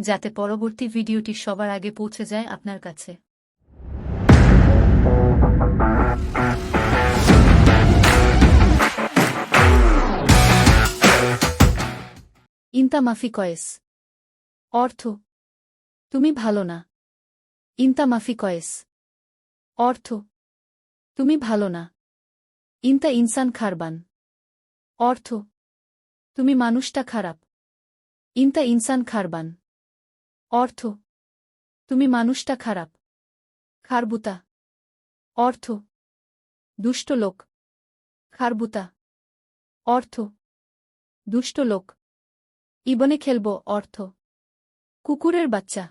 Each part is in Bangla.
যাতে পরবর্তী ভিডিওটি সবার আগে পৌঁছে যায় আপনার কাছে। ইন্তা মাফি কয়েস। অর্থ, তুমি ভালো না। ইন্তা মাফি কয়েস। অর্থ, তুমি ভালো না। ইন্তা ইনসান খারবান। অর্থ, তুমি মানুষটা খারাপ। ইন্তা ইনসান খারবান। অর্থ। তুমি মানুষটা খারাপ। খারবুতা। অর্থ। দুষ্ট লোক। খারবুতা। অর্থ। দুষ্ট লোক। ইবনে খেলব অর্থ। কুকুরের বাচ্চা।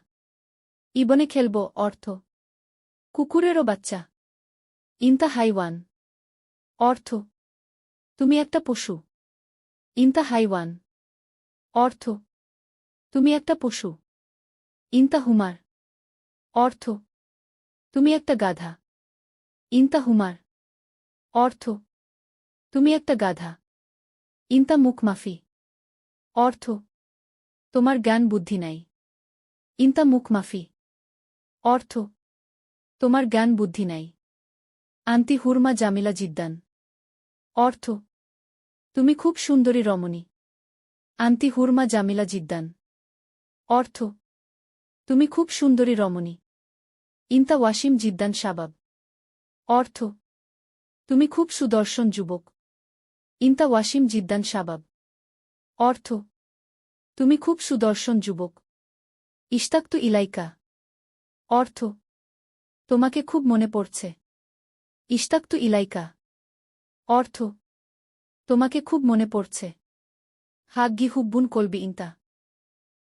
ইবনে খেলব অর্থ। কুকুরেরও বাচ্চা। ইন্তা হাইওয়ান। অর্থ। তুমি একটা পশু। ইন্তা হাইওয়ান। অর্থ। তুমি একটা পশু। ইন্তা হুমার অর্থ, তুমি একটা গাধা। ইন্তা হুমার অর্থ, তুমি একটা গাধা। ইন্তা মুখমাফি অর্থ, তোমার জ্ঞান বুদ্ধি নাই। ইন্তা মুখমাফি অর্থ, তোমার জ্ঞান বুদ্ধি নাই। আন্তি হুরমা জামিলা জিদ্দান। অর্থ, তুমি খুব সুন্দরী রমণী। আন্তি হুরমা জামিলা জিদ্দান। অর্থ তুমি খুব সুন্দরী রমণী। ইন্তা ওয়াসিম জিদ্দান শাবাব। অর্থ, তুমি খুব সুদর্শন যুবক। ইন্তা ওয়াসিম জিদ্দান শাবাব। অর্থ, তুমি খুব সুদর্শন যুবক। ইস্তাক্তু ইলাইকা। অর্থ, তোমাকে খুব মনে পড়ছে। ইস্তাক্তু ইলাইকা। অর্থ, তোমাকে খুব মনে পড়ছে। হাগ্গি হুব্বুন কলবি ইন্তা।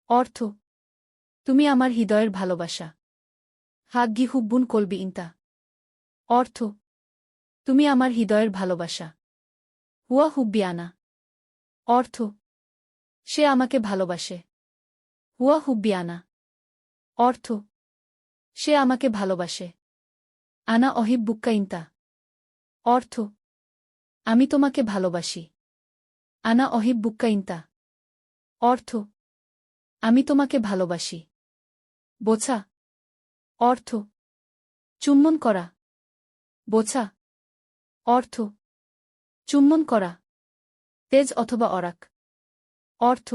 অর্থ তুমি আমার হৃদয়ের ভালোবাসা। হাগ্গি হুব্বুন কলবি ইন্তা। অর্থ, তুমি আমার হৃদয়ের ভালোবাসা। হুয়া হুব্বি আনা। অর্থ, সে আমাকে ভালোবাসে। হুয়া হুব্বি আনা। অর্থ, সে আমাকে ভালোবাসে। আনা অহিব্বুক্কা ইন্তা। অর্থ, আমি তোমাকে ভালোবাসি। আনা অহিব্বুক্কা ইন্তা। অর্থ, আমি তোমাকে ভালোবাসি। বোছা অর্থ। চুম্বন করা। বোছা অর্থ। চুম্বন করা। তেজ অথবা অরাক। অর্থ।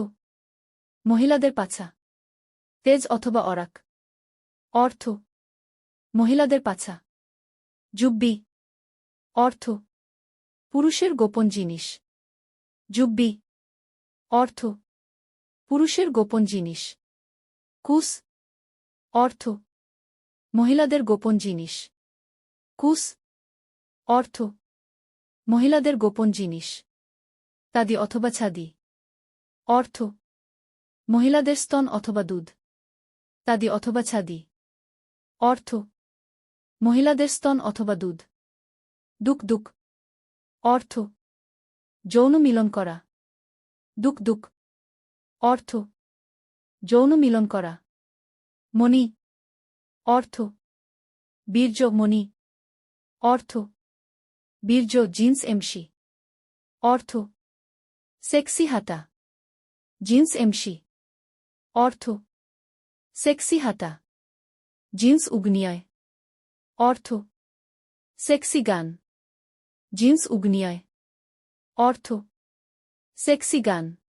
মহিলাদের পাছা। তেজ অথবা অরাক। অর্থ। মহিলাদের পাছা। জুব্বি অর্থ। পুরুষের গোপন জিনিস। জুব্বি অর্থ। পুরুষের গোপন জিনিস। কুস। অর্থ, মহিলাদের গোপন জিনিস। কুস, অর্থ, মহিলাদের গোপন জিনিস। তাদি অথবা ছাদি। অর্থ, মহিলাদের স্তন অথবা দুধ। তাদি অথবা ছাদি। অর্থ, মহিলাদের স্তন অথবা দুধ। দুক দুক। অর্থ, যৌন মিলন করা। দুক দুক। অর্থ, যৌন মিলন করা। মণি। অর্থ। বীর্য মণি। অর্থ। বীর্য জিন্স এমসি। অর্থ। সেক্সি হাতা। Jeans MC. অর্থ। সেক্সি হাতা। জিন্স উগ্নিয়ায়। অর্থ। সেক্সি গান। জিন্স উগ্নিয়ায়। অর্থ। সেক্সি গান।